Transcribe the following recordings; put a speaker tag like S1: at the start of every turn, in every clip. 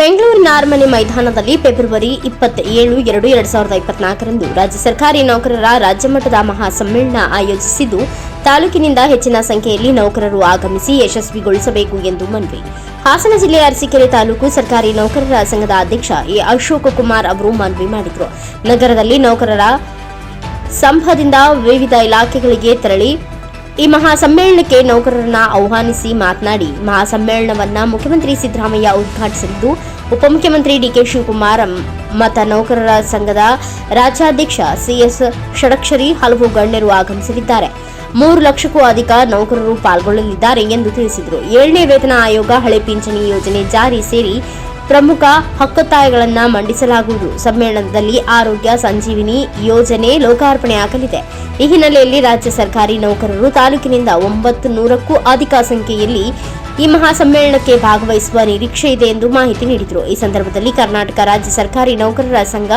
S1: ಬೆಂಗಳೂರಿನ ಅರಮನೆ ಮೈದಾನದಲ್ಲಿ ಫೆಬ್ರವರಿ ಇಪ್ಪತ್ತೇಳು, ಎರಡು ಎರಡು ಸಾವಿರದ ಇಪ್ಪತ್ನಾಲ್ಕರಂದು ರಾಜ್ಯ ಸರ್ಕಾರಿ ನೌಕರರ ರಾಜ್ಯಮಟ್ಟದ ಮಹಾಸಮ್ಮೇಳನ ಆಯೋಜಿಸಿದ್ದು, ತಾಲೂಕಿನಿಂದ ಹೆಚ್ಚಿನ ಸಂಖ್ಯೆಯಲ್ಲಿ ನೌಕರರು ಆಗಮಿಸಿ ಯಶಸ್ವಿಗೊಳಿಸಬೇಕು ಎಂದು ಮನವಿ. ಹಾಸನ ಜಿಲ್ಲೆಯ ಅರಸೀಕೆರೆ ತಾಲೂಕು ಸರ್ಕಾರಿ ನೌಕರರ ಸಂಘದ ಅಧ್ಯಕ್ಷ ಎ. ಅಶೋಕ್ ಕುಮಾರ್ ಅವರು ಮನವಿ ಮಾಡಿದರು. ನಗರದಲ್ಲಿ ನೌಕರರ ಸಂಘದಿಂದ ವಿವಿಧ ಇಲಾಖೆಗಳಿಗೆ ತೆರಳಿ ಈ ಮಹಾಸಮ್ಮೇಳನಕ್ಕೆ ನೌಕರರನ್ನ ಆಹ್ವಾನಿಸಿ ಮಾತನಾಡಿ, ಮಹಾಸಮ್ಮೇಳನವನ್ನ ಮುಖ್ಯಮಂತ್ರಿ ಸಿದ್ದರಾಮಯ್ಯ ಉದ್ಘಾಟಿಸಲಿದ್ದು ಉಪಮುಖ್ಯಮಂತ್ರಿ ಡಿಕೆ ಶಿವಕುಮಾರ್, ಮತ ನೌಕರರ ಸಂಘದ ರಾಜ್ಯಾಧ್ಯಕ್ಷ ಸಿಎಸ್ ಷಡಕ್ಷರಿ ಹಲವು ಗಣ್ಯರು ಆಗಮಿಸಲಿದ್ದಾರೆ. ಮೂರು ಲಕ್ಷಕ್ಕೂ ಅಧಿಕ ನೌಕರರು ಪಾಲ್ಗೊಳ್ಳಲಿದ್ದಾರೆ ಎಂದು ತಿಳಿಸಿದರು. ಏಳನೇ ವೇತನ ಆಯೋಗ ಹಳೆ ಪಿಂಚಣಿ ಯೋಜನೆ ಜಾರಿ ಸೇರಿ ಪ್ರಮುಖ ಹಕ್ಕೊತ್ತಾಯಗಳನ್ನು ಮಂಡಿಸಲಾಗುವುದು. ಸಮ್ಮೇಳನದಲ್ಲಿ ಆರೋಗ್ಯ, ಸಂಜೀವಿನಿ ಯೋಜನೆ ಲೋಕಾರ್ಪಣೆಯಾಗಲಿದೆ ಈ ಹಿನ್ನೆಲೆಯಲ್ಲಿ ರಾಜ್ಯ ಸರ್ಕಾರಿ ನೌಕರರು ತಾಲೂಕಿನಿಂದ ಒಂಬತ್ತು ನೂರಕ್ಕೂ ಅಧಿಕ ಸಂಖ್ಯೆಯಲ್ಲಿ ಈ ಮಹಾಸಮ್ಮೇಳನಕ್ಕೆ ಭಾಗವಹಿಸುವ ನಿರೀಕ್ಷೆ ಇದೆ ಎಂದು ಮಾಹಿತಿ ನೀಡಿದರು. ಈ ಸಂದರ್ಭದಲ್ಲಿ ಕರ್ನಾಟಕ ರಾಜ್ಯ ಸರ್ಕಾರಿ ನೌಕರರ ಸಂಘ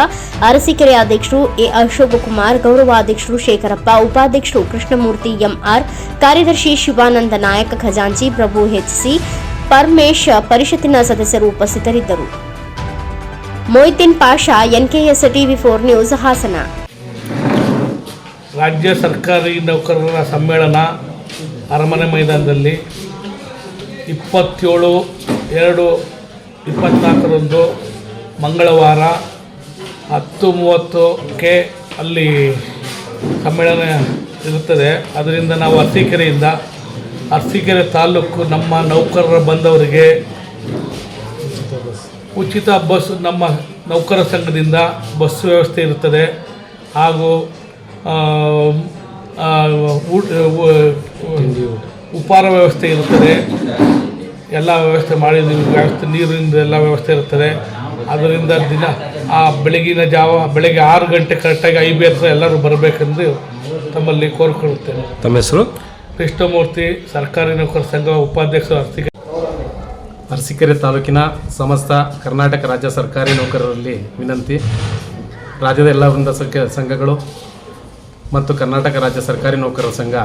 S1: ಅರಸೀಕೆರೆ ಅಧ್ಯಕ್ಷರು ಎ ಅಶೋಕ್ ಕುಮಾರ್ ಗೌರವಾಧ್ಯಕ್ಷರು ಶೇಖರಪ್ಪ, ಉಪಾಧ್ಯಕ್ಷರು ಕೃಷ್ಣಮೂರ್ತಿ ಎಂಆರ್ ಕಾರ್ಯದರ್ಶಿ ಶಿವಾನಂದ ನಾಯಕ ಖಜಾಂಚಿ, ಪ್ರಭು ಎಚ್ಸಿ ಪರಮೇಶ್ ಪರಿಷತ್ತಿನ ಸದಸ್ಯರು ಉಪಸ್ಥಿತರಿದ್ದರು. Moitin Pasha, NKS TV four news, Hassan.
S2: ರಾಜ್ಯ ಸರ್ಕಾರಿ ನೌಕರರ ಸಮ್ಮೇಳನ ಅರಮನೆ ಮೈದಾನದಲ್ಲಿ ಇಪ್ಪತ್ತೇಳು, ಎರಡು, ಇಪ್ಪತ್ನಾಲ್ಕರಂದು ಮಂಗಳವಾರ ಹತ್ತು ಮೂವತ್ತಕ್ಕೆ ಅಲ್ಲಿ ಸಮ್ಮೇಳನ ಇರುತ್ತದೆ. ಅದರಿಂದ ನಾವು ಅರಸೀಕೆರೆಯಿಂದ ಅರಸೀಕೆರೆ ತಾಲೂಕು ನಮ್ಮ ನೌಕರರ ಬಂದವರಿಗೆ ಉಚಿತ ಬಸ್ ನಮ್ಮ ನೌಕರ ಸಂಘದಿಂದ ಬಸ್ ವ್ಯವಸ್ಥೆ ಇರುತ್ತದೆ. ಹಾಗೂ ಊಟ ಉಪಹಾರ ವ್ಯವಸ್ಥೆ ಇರುತ್ತದೆ. ಎಲ್ಲ ವ್ಯವಸ್ಥೆ ಮಾಡಿ ವ್ಯವಸ್ಥೆ ನೀರಿನ ಎಲ್ಲ ವ್ಯವಸ್ಥೆ ಇರುತ್ತದೆ. ಅದರಿಂದ ದಿನ, ಆ ಬೆಳಗಿನ ಜಾವ, ಬೆಳಗ್ಗೆ ಆರು ಗಂಟೆ ಕರೆಕ್ಟಾಗಿ ಐ ಬಿ ಎಲ್ಲರೂ ಬರಬೇಕೆಂದು ತಮ್ಮಲ್ಲಿ ಕೋರಿಕೊಳ್ಳುತ್ತೇನೆ.
S3: ತಮ್ಮ ಹೆಸರು?
S2: ಕೃಷ್ಣಮೂರ್ತಿ ಸರ್ಕಾರಿ ನೌಕರ ಸಂಘ ಉಪಾಧ್ಯಕ್ಷ ಅರಸಿಕೆರೆ
S3: ಅರಸಿಕೆರೆ ತಾಲೂಕಿನ ಸಮಸ್ತ ಕರ್ನಾಟಕ ರಾಜ್ಯ ಸರ್ಕಾರಿ ನೌಕರರಲ್ಲಿ ವಿನಂತಿ. ರಾಜ್ಯದ ಎಲ್ಲ ವೃಂದ ಸಂಘಗಳು ಮತ್ತು ಕರ್ನಾಟಕ ರಾಜ್ಯ ಸರ್ಕಾರಿ ನೌಕರರ ಸಂಘ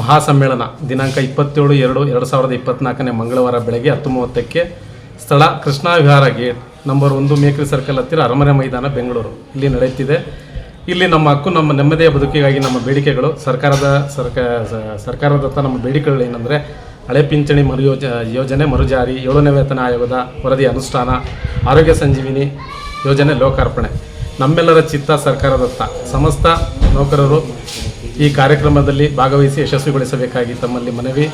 S3: ಮಹಾಸಮ್ಮೇಳನ ದಿನಾಂಕ ಇಪ್ಪತ್ತೇಳು ಎರಡು ಎರಡು ಸಾವಿರದ ಇಪ್ಪತ್ತ್ನಾಲ್ಕನೇ ಮಂಗಳವಾರ ಬೆಳಗ್ಗೆ ಹತ್ತು ಮೂವತ್ತಕ್ಕೆ ಸ್ಥಳ ಕೃಷ್ಣ ವಿಹಾರ ಗೇಟ್ ನಂಬರ್ ಒಂದು ಮೇಕ್ರಿ ಸರ್ಕಲ್ ಹತ್ತಿರ ಅರಮನೆ ಮೈದಾನ, ಬೆಂಗಳೂರು. ಇಲ್ಲಿ ನಡೆಯುತ್ತಿದೆ. ಇಲ್ಲಿ ನಮ್ಮ ಹಕ್ಕು, ನಮ್ಮ ನೆಮ್ಮದಿಯ ಬದುಕಿಗಾಗಿ ನಮ್ಮ ಬೇಡಿಕೆಗಳು. ಸರ್ಕಾರದ ಸರ್ಕಾರ ಸರ್ಕಾರದತ್ತ ನಮ್ಮ ಬೇಡಿಕೆಗಳು ಏನಂದರೆ, ಹಳೆ ಪಿಂಚಣಿ ಮರು ಯೋಜ ಯೋಜನೆ ಮರುಜಾರಿ, ಏಳನೇ ವೇತನ ಆಯೋಗದ ವರದಿ ಅನುಷ್ಠಾನ, ಆರೋಗ್ಯ ಸಂಜೀವಿನಿ ಯೋಜನೆ ಲೋಕಾರ್ಪಣೆ. ನಮ್ಮೆಲ್ಲರ ಚಿತ್ತ ಸರ್ಕಾರದತ್ತ ಸಮಸ್ತ ನೌಕರರು ಈ ಕಾರ್ಯಕ್ರಮದಲ್ಲಿ ಭಾಗವಹಿಸಿ ಯಶಸ್ವಿಗೊಳಿಸಬೇಕಾಗಿ ತಮ್ಮಲ್ಲಿ ಮನವಿ.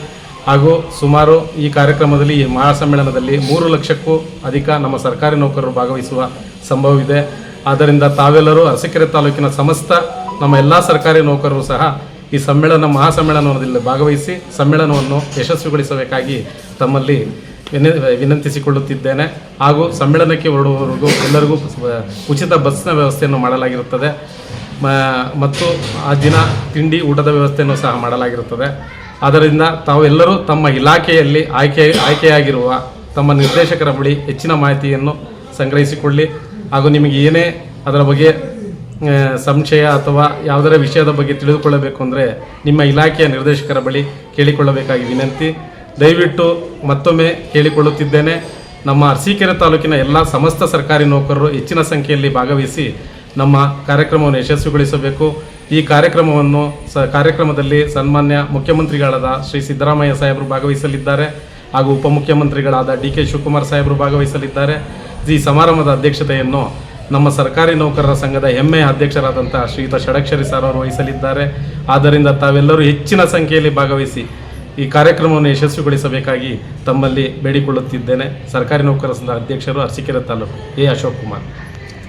S3: ಹಾಗೂ ಸುಮಾರು ಈ ಕಾರ್ಯಕ್ರಮದಲ್ಲಿ ಈ ಮಹಾಸಮ್ಮೇಳನದಲ್ಲಿ ಮೂರು ಲಕ್ಷಕ್ಕೂ ಅಧಿಕ ನಮ್ಮ ಸರ್ಕಾರಿ ನೌಕರರು ಭಾಗವಹಿಸುವ ಸಂಭವವಿದೆ. ಆದ್ದರಿಂದ ತಾವೆಲ್ಲರೂ ಅರಸಕೆರೆ ತಾಲೂಕಿನ ಸಮಸ್ತ ನಮ್ಮ ಎಲ್ಲ ಸರ್ಕಾರಿ ನೌಕರರು ಸಹ ಈ ಸಮ್ಮೇಳನ, ಮಹಾಸಮ್ಮೇಳನದಲ್ಲಿ ಭಾಗವಹಿಸಿ ಸಮ್ಮೇಳನವನ್ನು ಯಶಸ್ವಿಗೊಳಿಸಬೇಕಾಗಿ ತಮ್ಮಲ್ಲಿ ವಿನ, ವಿನಂತಿಸಿಕೊಳ್ಳುತ್ತಿದ್ದೇನೆ. ಹಾಗೂ ಸಮ್ಮೇಳನಕ್ಕೆ ಹೊರಡುವವರೆಗೂ ಎಲ್ಲರಿಗೂ ಉಚಿತ ಬಸ್ನ ವ್ಯವಸ್ಥೆಯನ್ನು ಮಾಡಲಾಗಿರುತ್ತದೆ. ಮತ್ತು ಆ ದಿನ ತಿಂಡಿ, ಊಟದ ವ್ಯವಸ್ಥೆಯನ್ನು ಸಹ ಮಾಡಲಾಗಿರುತ್ತದೆ. ಆದ್ದರಿಂದ ತಾವೆಲ್ಲರೂ ತಮ್ಮ ಇಲಾಖೆಯಲ್ಲಿ ಆಯ್ಕೆ, ಆಯ್ಕೆಯಾಗಿರುವ ತಮ್ಮ ನಿರ್ದೇಶಕರ ಬಳಿ ಹೆಚ್ಚಿನ ಮಾಹಿತಿಯನ್ನು ಸಂಗ್ರಹಿಸಿಕೊಳ್ಳಿ. ಹಾಗೂ ನಿಮಗೆ ಏನೇ ಅದರ ಬಗ್ಗೆ ಸಂಶಯ ಅಥವಾ ಯಾವುದರ ವಿಷಯದ ಬಗ್ಗೆ ತಿಳಿದುಕೊಳ್ಳಬೇಕು ಅಂದರೆ ನಿಮ್ಮ ಇಲಾಖೆಯ ನಿರ್ದೇಶಕರ ಬಳಿ ಕೇಳಿಕೊಳ್ಳಬೇಕಾಗಿ ವಿನಂತಿ. ದಯವಿಟ್ಟು ಮತ್ತೊಮ್ಮೆ ಕೇಳಿಕೊಳ್ಳುತ್ತಿದ್ದೇನೆ, ನಮ್ಮ ಅರಸೀಕೆರೆ ತಾಲೂಕಿನ ಎಲ್ಲ ಸಮಸ್ತ ಸರ್ಕಾರಿ ನೌಕರರು ಹೆಚ್ಚಿನ ಸಂಖ್ಯೆಯಲ್ಲಿ ಭಾಗವಹಿಸಿ ನಮ್ಮ ಕಾರ್ಯಕ್ರಮವನ್ನು ಯಶಸ್ವಿಗೊಳಿಸಬೇಕು. ಈ ಕಾರ್ಯಕ್ರಮವನ್ನು ಸ, ಕಾರ್ಯಕ್ರಮದಲ್ಲಿ ಸನ್ಮಾನ್ಯ ಮುಖ್ಯಮಂತ್ರಿಗಳಾದ ಶ್ರೀ ಸಿದ್ದರಾಮಯ್ಯ ಸಾಹೇಬರು ಭಾಗವಹಿಸಲಿದ್ದಾರೆ ಹಾಗೂ ಉಪಮುಖ್ಯಮಂತ್ರಿಗಳಾದ ಡಿ ಕೆ ಶಿವಕುಮಾರ್ ಸಾಹೇಬರು ಭಾಗವಹಿಸಲಿದ್ದಾರೆ. ಈ ಸಮಾರಂಭದ ಅಧ್ಯಕ್ಷತೆಯನ್ನು ನಮ್ಮ ಸರ್ಕಾರಿ ನೌಕರರ ಸಂಘದ ಹೆಮ್ಮೆಯ ಅಧ್ಯಕ್ಷರಾದಂಥ ಶ್ರೀಯುತ ಷಡಕ್ಷರಿ ಸರ್ ಅವರು ವಹಿಸಲಿದ್ದಾರೆ. ಆದ್ದರಿಂದ ತಾವೆಲ್ಲರೂ ಹೆಚ್ಚಿನ ಸಂಖ್ಯೆಯಲ್ಲಿ ಭಾಗವಹಿಸಿ ಈ ಕಾರ್ಯಕ್ರಮವನ್ನು ಯಶಸ್ವಿಗೊಳಿಸಬೇಕಾಗಿ ತಮ್ಮಲ್ಲಿ ಬೇಡಿಕೊಳ್ಳುತ್ತಿದ್ದೇನೆ. ಸರ್ಕಾರಿ ನೌಕರರ ಸಂಘದ ಅಧ್ಯಕ್ಷರು ಅರಸೀಕೆರೆ ತಾಲೂಕು ಎ ಅಶೋಕ್ ಕುಮಾರ್.